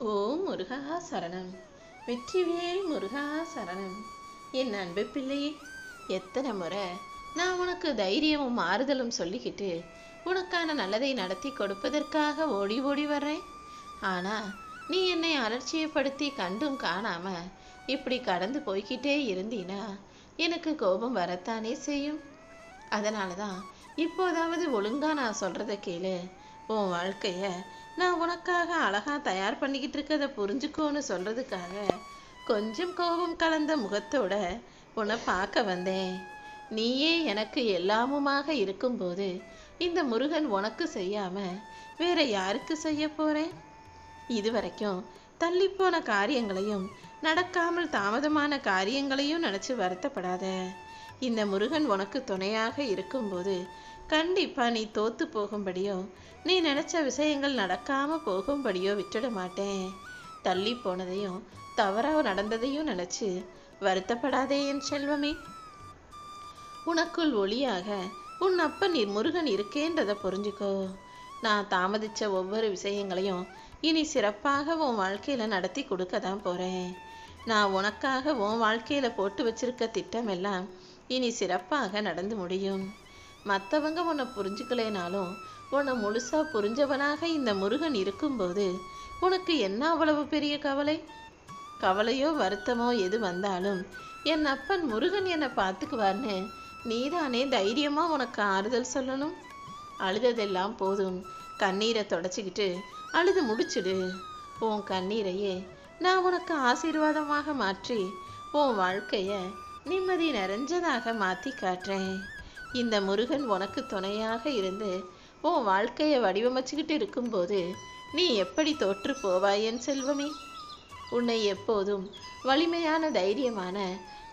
ஓ முருகா சரணம். வெற்றிவேல் முருகா சரணம். என் அன்பு பிள்ளையே எத்தனை முறை நான் உனக்கு தைரியமும் ஆறுதலும் சொல்லிக்கிட்டு உனக்கான நல்லதை நடத்தி கொடுப்பதற்காக ஓடி ஓடி வர்றேன். ஆனா நீ என்னை அலட்சியப்படுத்தி கண்டும் காணாம இப்படி கடந்து போய்கிட்டே இருந்தீனா எனக்கு கோபம் வரத்தானே செய்யும். அதனால தான் இப்போதாவது ஒழுங்கா நான் சொல்கிறத கேளு. உன் வாழ்க்கைய நான் உனக்காக அழகா தயார் பண்ணிக்கிட்டு இருக்கதை புரிஞ்சுக்கோன்னு சொல்றதுக்காக கொஞ்சம் கோபம் கலந்த முகத்தோட உன்னை பார்க்க வந்தேன். நீயே எனக்கு எல்லாமுமாக இருக்கும்போது இந்த முருகன் உனக்கு செய்யாம வேற யாருக்கு செய்ய போறேன் இதுவரைக்கும் தள்ளிப்போன காரியங்களையும் நடக்காமல் தாமதமான காரியங்களையும் நினைச்சு வருத்தப்படாத. இந்த முருகன் உனக்கு துணையாக இருக்கும்போது கண்டிப்பாக நீ தோத்து போகும்படியோ நீ நினச்ச விஷயங்கள் நடக்காமல் போகும்படியோ விட்டுட மாட்டேன். தள்ளி போனதையும் தவறாக நடந்ததையும் நினச்சி வருத்தப்படாதே என் செல்வமே. உனக்குள் ஒளியாக உன் அப்பன் நீ முருகன் இருக்கேன்றதை புரிஞ்சுக்கோ. நான் தாமதித்த ஒவ்வொரு விஷயங்களையும் இனி சிறப்பாக உன் வாழ்க்கையில் நடத்தி கொடுக்க தான் போகிறேன் நான் உனக்காக உன் வாழ்க்கையில் போட்டு வச்சிருக்க திட்டமெல்லாம் இனி சிறப்பாக நடந்து முடியும். மற்றவங்க உன்னை புரிஞ்சுக்கலைனாலும் உன்னை முழுசா புரிஞ்சவனாக இந்த முருகன் இருக்கும்போது உனக்கு என்ன அவ்வளவு பெரிய கவலை? கவலையோ வருத்தமோ எது வந்தாலும் என் அப்பன் முருகன் என்னை பார்த்துக்குவார்னு நீதானே தைரியமாக உனக்கு ஆறுதல் சொல்லணும்? அழுததெல்லாம் போதும். கண்ணீரை தொடச்சிக்கிட்டு அழுது முடிச்சிடு. உன் கண்ணீரையே நான் உனக்கு ஆசீர்வாதமாக மாற்றி உன் வாழ்க்கையை நிம்மதி நிறைஞ்சதாக மாற்றி காட்டுறேன். இந்த முருகன் உனக்கு துணையாக இருந்து உன் வாழ்க்கையை வடிவமைச்சுக்கிட்டு இருக்கும்போது நீ எப்படி தோற்று போவாய் என் செல்வமே? உன்னை எப்போதும் வலிமையான தைரியமான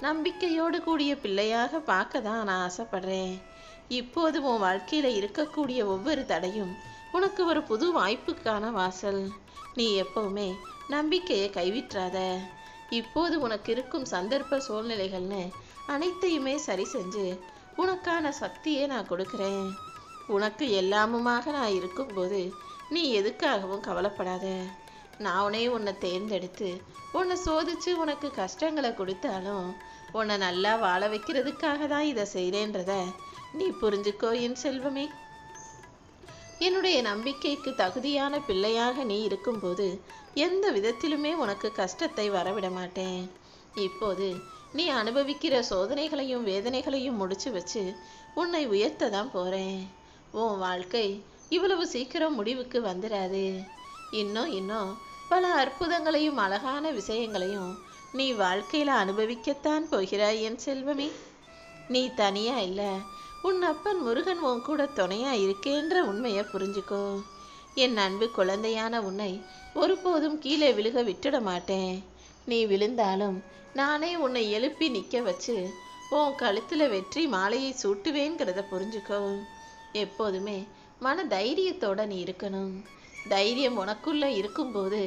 நம்பிக்கையோடு கூடிய பிள்ளையாக பார்க்க தான் நான் ஆசைப்படுறேன். இப்போது உன் வாழ்க்கையில் இருக்கக்கூடிய ஒவ்வொரு தடையும் உனக்கு ஒரு புது வாய்ப்புக்கான வாசல். நீ எப்பவுமே நம்பிக்கையை கைவிட்றாத இப்போது உனக்கு இருக்கும் சந்தர்ப்ப சூழ்நிலைகள்னு அனைத்தையுமே சரி செஞ்சு உனக்கான சக்தியை நான் கொடுக்குறேன். உனக்கு எல்லாமுமாக நான் இருக்கும்போது நீ எதுக்காகவும் கவலைப்படாத. நானே உன்னை தேர்ந்தெடுத்து உன்னை சோதிச்சு உனக்கு கஷ்டங்களை கொடுத்தாலும் உன்னை நல்லா வாழ வைக்கிறதுக்காக தான் இதை செய்கிறேன்றத நீ புரிஞ்சுக்கோ என் செல்வமே. என்னுடைய நம்பிக்கைக்கு தகுதியான பிள்ளையாக நீ இருக்கும்போது எந்த விதத்திலுமே உனக்கு கஷ்டத்தை வரவிட மாட்டேன். இப்போது நீ அனுபவிக்கிற சோதனைகளையும் வேதனைகளையும் முடிச்சு வச்சு உன்னை உயர்த்த தான் போறேன். உன் வாழ்க்கை இவ்வளவு சீக்கிரம் முடிவுக்கு வந்துடாது இன்னும் இன்னும் பல அற்புதங்களையும் அழகான விஷயங்களையும் நீ வாழ்க்கையில் அனுபவிக்கத்தான் போகிறாய் என் செல்வமே. நீ தனியா இல்ல உன் அப்பன் முருகன் உன் கூட துணையா இருக்கேன்ற உண்மையை புரிஞ்சுக்கோ. என் அன்பு குழந்தையான உன்னை ஒருபோதும் கீழே விழுக விட்டுட மாட்டேன். நீ விழுந்தாலும் நானே உன்னை எழுப்பி நிற்க வச்சு உன் கழுத்தில் வெற்றி மாலையை சூட்டுவேங்கிறத புரிஞ்சுக்கோ. எப்போதுமே மன தைரியத்தோட நீ இருக்கணும். தைரியம் உனக்குள்ள இருக்கும்போது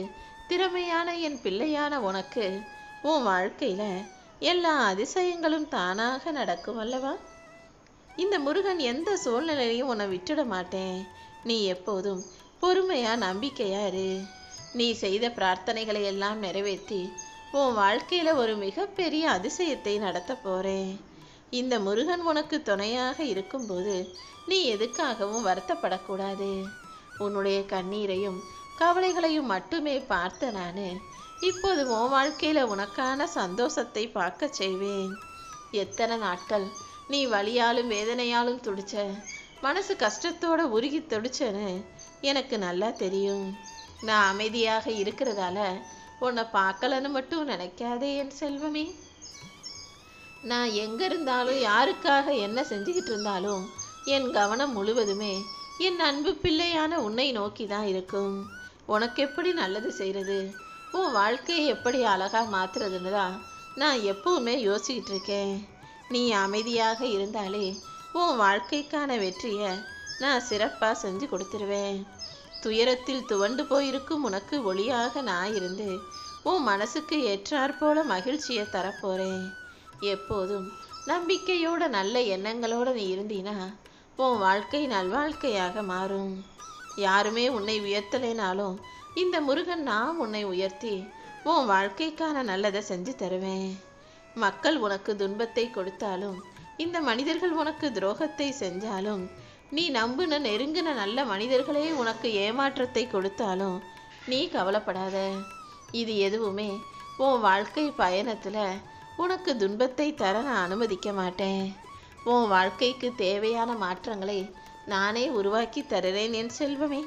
திறமையான என் பிள்ளையான உனக்கு உன் வாழ்க்கையில எல்லா அதிசயங்களும் தானாக நடக்கும் அல்லவா? இந்த முருகன் எந்த சூழ்நிலையும் உன்னை விட்டுட மாட்டேன். நீ எப்போதும் பொறுமையா நம்பிக்கையா இரு. நீ செய்த பிரார்த்தனைகளை எல்லாம் நிறைவேற்றி உன் வாழ்க்கையில ஒரு மிகப்பெரிய அதிசயத்தை நடத்த போறேன். இந்த முருகன் உனக்கு துணையாக இருக்கும்போது நீ எதுக்காகவும் வருத்தப்படக்கூடாது. உன்னுடைய கண்ணீரையும் கவலைகளையும் மட்டுமே பார்த்த நானு இப்போது உன் வாழ்க்கையில உனக்கான சந்தோஷத்தை பார்க்க செய்வேன். எத்தனை நாட்கள் நீ வலியாலும் வேதனையாலும் துடிச்ச மனசு கஷ்டத்தோட உருகி துடிச்சேன்னு எனக்கு நல்லா தெரியும். நான் அமைதியாக இருக்கிறதால உன்னை பார்க்கலன்னு மட்டும் நினைக்காதே என் செல்வமே. நான் எங்க இருந்தாலும் யாருக்காக என்ன செஞ்சுக்கிட்டு இருந்தாலும் என் கவனம் முழுவதுமே என் அன்பு பிள்ளையான உன்னை நோக்கி தான் இருக்கும். உனக்கு எப்படி நல்லது செய்கிறது உன் வாழ்க்கையை எப்படி அழகாக மாற்றுறதுன்னு தான் நான் எப்பவுமே யோசிக்கிட்டு இருக்கேன். நீ அமைதியாக இருந்தாலே உன் வாழ்க்கைக்கான வெற்றியை நான் சிறப்பாக செஞ்சு கொடுத்துருவேன். துயரத்தில் துவண்டு போயிருக்கும் உனக்கு ஒளியாக நான் இருந்து உன் மனசுக்கு ஏற்றாற்போல மகிழ்ச்சியை தரப்போறேன். எப்போதும் நம்பிக்கையோட நல்ல எண்ணங்களோட நீ இருந்தீனா உன் வாழ்க்கை நல்வாழ்க்கையாக மாறும். யாருமே உன்னை உயர்த்தலைனாலும் இந்த முருகன் நான் உன்னை உயர்த்தி உன் வாழ்க்கைக்கான நல்லதை செஞ்சு தருவேன். மக்கள் உனக்கு துன்பத்தை கொடுத்தாலும் இந்த மனிதர்கள் உனக்கு துரோகத்தை செஞ்சாலும் நீ நம்புன நெருங்கின நல்ல மனிதர்களே உனக்கு ஏமாற்றத்தை கொடுத்தாலும் நீ கவலைப்படாத. இது எதுவுமே உன் வாழ்க்கை பயணத்தில் உனக்கு துன்பத்தை தர நான் அனுமதிக்க மாட்டேன். உன் வாழ்க்கைக்கு தேவையான மாற்றங்களை நானே உருவாக்கி தருறேன் என் செல்வமே.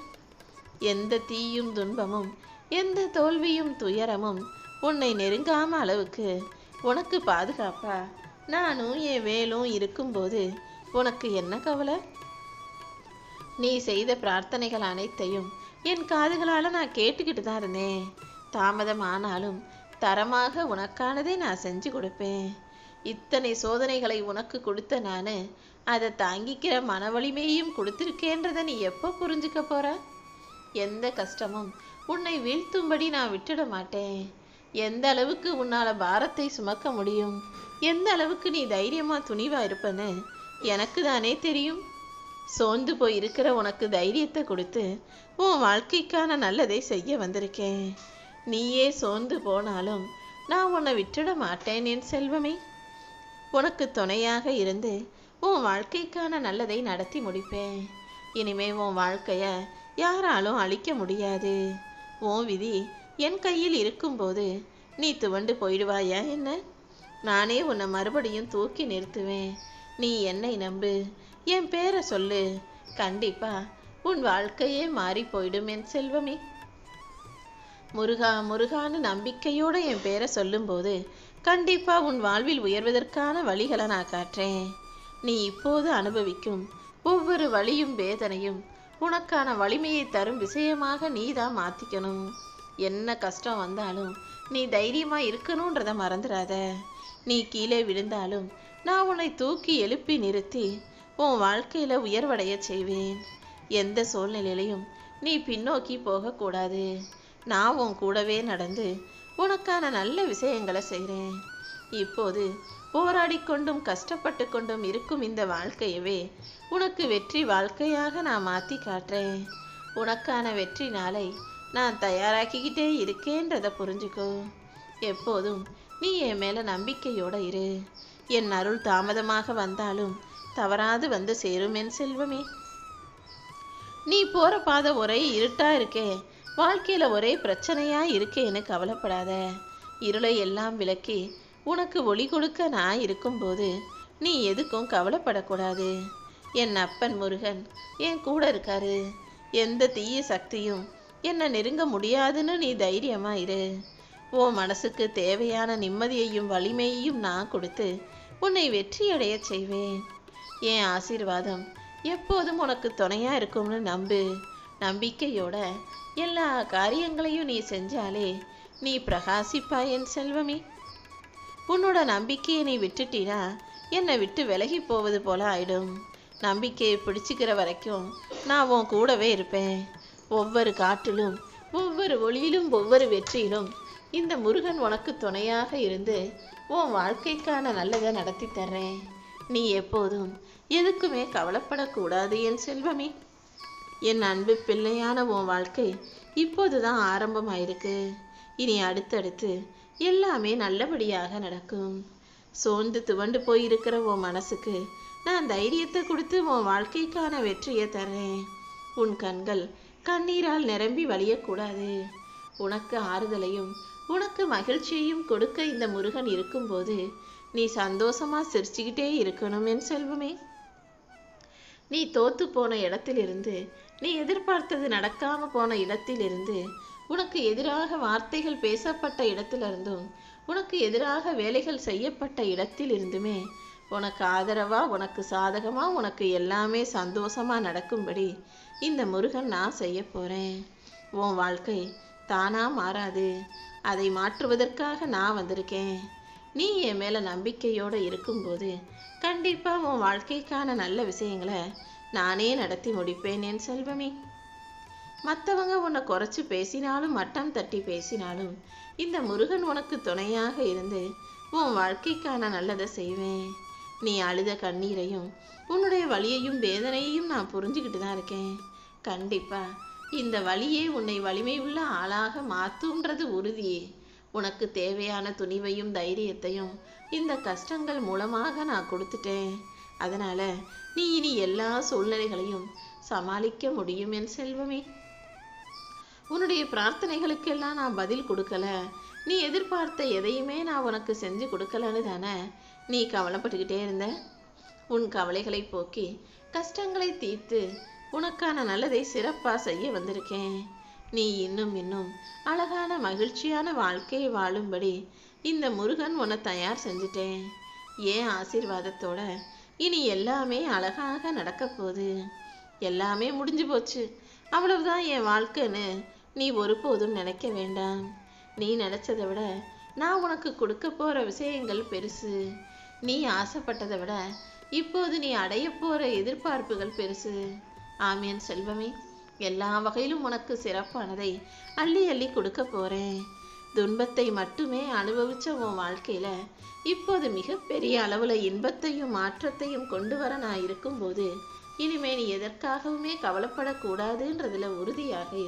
எந்த தீயும் துன்பமும் எந்த தோல்வியும் துயரமும் உன்னை நெருங்காம அளவுக்கு உனக்கு பாதுகாப்பா? நானும் என் வேலும் இருக்கும்போது உனக்கு என்ன கவலை? நீ செய்த பிரார்த்தனைகள் அனைத்தையும் என் காதுகளால் நான் கேட்டுக்கிட்டு தான் இருந்தேன். தாமதம் ஆனாலும் தரமாக உனக்கானதை நான் செஞ்சு கொடுப்பேன். இத்தனை சோதனைகளை உனக்கு கொடுத்த நான் அதை தாங்கிக்கிற மன வலிமையையும் கொடுத்துருக்கேன்றதை நீ எப்போ புரிஞ்சுக்க போற? எந்த கஷ்டமும் உன்னை வீழ்த்தும்படி நான் விட்டுட மாட்டேன். எந்த அளவுக்கு உன்னால பாரத்தை சுமக்க முடியும்? எந்த அளவுக்கு நீ தைரியமா துணிவா இருப்பன்னு எனக்கு தானே தெரியும். சோர்ந்து போய் இருக்கிற உனக்கு தைரியத்தை கொடுத்து உன் வாழ்க்கைக்கான நல்லதை செய்ய வந்திருக்கேன். நீயே சோர்ந்து போனாலும் நான் உன்னை விட்டுட மாட்டேன் என் செல்வமே. உனக்கு துணையாக இருந்து உன் வாழ்க்கைக்கான நல்லதை நடத்தி முடிப்பேன். இனிமே உன் வாழ்க்கைய யாராலும் அழிக்க முடியாது. உன் விதி என் கையில் இருக்கும்போது நீ துவண்டு போயிடுவாயா என்ன? நானே உன்னை மறுபடியும் தூக்கி நிறுத்துவேன். நீ என்னை நம்பு. என் பேரை சொல்லு. கண்டிப்பா உன் வாழ்க்கையே மாறி போயிடும் என் செல்வமே. முருகா முருகான்னு நம்பிக்கையோட என் பேரை சொல்லும்போது கண்டிப்பா உன் வாழ்வில் உயர்வதற்கான வழிகளை நான் காட்டுறேன். நீ இப்போது அனுபவிக்கும் ஒவ்வொரு வழியும் வேதனையும் உனக்கான வலிமையை தரும் விஷயமாக நீ தான் மாற்றிக்கணும் என்ன கஷ்டம் வந்தாலும் நீ தைரியமாக இருக்கணுன்றதை மறந்துடாத. நீ கீழே விழுந்தாலும் நான் உன்னை தூக்கி எழுப்பி நிறுத்தி உன் வாழ்க்கையில உயர்வடைய செய்வேன். எந்த சூழ்நிலையிலையும் நீ பின்னோக்கி போகக்கூடாது நான் உன் கூடவே நடந்து உனக்கான நல்ல விஷயங்களை செய்கிறேன் இப்போது போராடி கொண்டும் கஷ்டப்பட்டு கொண்டும் இருக்கும் இந்த வாழ்க்கையவே உனக்கு வெற்றி வாழ்க்கையாக நான் மாற்றி காட்டுறேன். உனக்கான வெற்றி நாளை நான் தயாராக்கிக்கிட்டே இருக்கேன்றதை புரிஞ்சுக்கோ. எப்போதும் நீ என் மேலே நம்பிக்கையோடு இரு. என் அருள் தாமதமாக வந்தாலும் தவறாது வந்து சேரும் என் செல்வமே. நீ போற பாதை ஒரே இருட்டா இருக்கே. வாழ்க்கையில ஒரே பிரச்சனையா இருக்கேன்னு கவலைப்படாத. இருளை எல்லாம் விளக்கி உனக்கு ஒளி கொடுக்க நான் இருக்கும்போது நீ எதுக்கும் கவலைப்படக்கூடாது. என் அப்பன் முருகன் என் கூட இருக்காரு. எந்த தீய சக்தியும் என்னை நெருங்க முடியாதுன்னு நீ தைரியமா இரு. ஓ மனசுக்கு தேவையான நிம்மதியையும் வலிமையையும் நான் கொடுத்து உன்னை வெற்றியடைய செய்வேன். என் ஆசீர்வாதம் எப்போதும் உனக்கு துணையாக இருக்கும்னு நம்பு. நம்பிக்கையோட எல்லா காரியங்களையும் நீ செஞ்சாலே நீ பிரகாசிப்பா என் செல்வமே. உன்னோட நம்பிக்கையை நீ விட்டுட்டினா என்னை விட்டு விலகி போவது போல ஆயிடும். நம்பிக்கையை பிடிச்சிக்கிற வரைக்கும் நான் உன் கூடவே இருப்பேன். ஒவ்வொரு காட்டிலும் ஒவ்வொரு ஒளியிலும் ஒவ்வொரு வெற்றியிலும் இந்த முருகன் உனக்கு துணையாக இருந்து உன் வாழ்க்கைக்கான நல்லதை நடத்தி தர்றேன். நீ எப்போதும் எதுக்குமே கவலைப்படக்கூடாது என் செல்வமே. என் அன்பு பிள்ளையான உன் வாழ்க்கை இப்போதுதான் ஆரம்பமாயிருக்கு. இனி அடுத்தடுத்து எல்லாமே நல்லபடியாக நடக்கும். சோர்ந்து துவண்டு போயிருக்கிற உன் மனசுக்கு நான் தைரியத்தை கொடுத்து உன் வாழ்க்கைக்கான வெற்றியை தர்றேன். உன் கண்கள் கண்ணீரால் நிரம்பி வழியக்கூடாது. உனக்கு ஆறுதலையும் உனக்கு மகிழ்ச்சியையும் கொடுக்க இந்த முருகன் இருக்கும்போது நீ சந்தோஷமா சிரிச்சுக்கிட்டே இருக்கணும் என் செல்வமே. நீ தோத்து போன இடத்திலிருந்து நீ எதிர்பார்த்தது நடக்காம போன இடத்திலிருந்து உனக்கு எதிராக வார்த்தைகள் பேசப்பட்ட இடத்திலிருந்தும் உனக்கு எதிராக வேலைகள் செய்யப்பட்ட இடத்திலிருந்துமே உனக்கு ஆதரவா உனக்கு சாதகமா உனக்கு எல்லாமே சந்தோஷமா நடக்கும்படி இந்த முருகன் நான் செய்ய போறேன். உன் வாழ்க்கை தானா மாறாது. அதை மாற்றுவதற்காக நான் வந்திருக்கேன். நீ என் மேலே நம்பிக்கையோடு இருக்கும்போது கண்டிப்பாக உன் வாழ்க்கைக்கான நல்ல விஷயங்களை நானே நடத்தி முடிப்பேன் என் செல்வமே. மற்றவங்க உன்னை குறைச்சி பேசினாலும் மட்டம் தட்டி பேசினாலும் இந்த முருகன் உனக்கு துணையாக இருந்து உன் வாழ்க்கைக்கான நல்லதை செய்வேன். நீ அழுத கண்ணீரையும் உன்னுடைய வலியையும் வேதனையையும் நான் புரிஞ்சுக்கிட்டு தான் இருக்கேன். கண்டிப்பாக இந்த வழியே உன்னை வலிமை உள்ள ஆளாக மாத்துன்றது உறுதியே. உனக்கு தேவையான துணிவையும் தைரியத்தையும் இந்த கஷ்டங்கள் மூலமாக நான் கொடுத்துட்டேன். அதனால நீ இனி எல்லா சூழ்நிலைகளையும் சமாளிக்க முடியும் என் செல்வமே. உன்னுடைய பிரார்த்தனைகளுக்கெல்லாம் நான் பதில் கொடுக்கல. நீ எதிர்பார்த்த எதையுமே நான் உனக்கு செஞ்சு கொடுக்கலன்னு தானே நீ கவலைப்பட்டுக்கிட்டே இருந்த? உன் கவலைகளை போக்கி கஷ்டங்களை தீர்த்து உனக்கான நல்லதை சிறப்பாக செய்ய வந்திருக்கேன். நீ இன்னும் இன்னும் அழகான மகிழ்ச்சியான வாழ்க்கையை வாழும்படி இந்த முருகன் உன்னை தயார் செஞ்சுட்டேன். ஏன் ஆசீர்வாதத்தோட? இனி எல்லாமே அழகாக நடக்க போகுது. எல்லாமே முடிஞ்சு போச்சு. அவ்வளவுதான் என் வாழ்க்கைன்னு நீ ஒருபோதும் நினைக்க வேண்டாம். நீ நினைச்சதை விட நான் உனக்கு கொடுக்க போகிற விஷயங்கள் பெருசு. நீ ஆசைப்பட்டதை விட இப்போது நீ அடைய போகிற எதிர்பார்ப்புகள் பெருசு. ஆமியன் செல்வமே. எல்லா வகையிலும் உனக்கு சிறப்பானதை அள்ளி அள்ளி கொடுக்க போறேன். துன்பத்தை மட்டுமே அனுபவிச்ச உன் வாழ்க்கையில இப்போது மிகப்பெரிய அளவுல இன்பத்தையும் மாற்றத்தையும் கொண்டு வர நான் இருக்கும்போது இனிமே நீ எதற்காகவுமே கவலைப்படக்கூடாதுன்றதுல உறுதியாக இரு.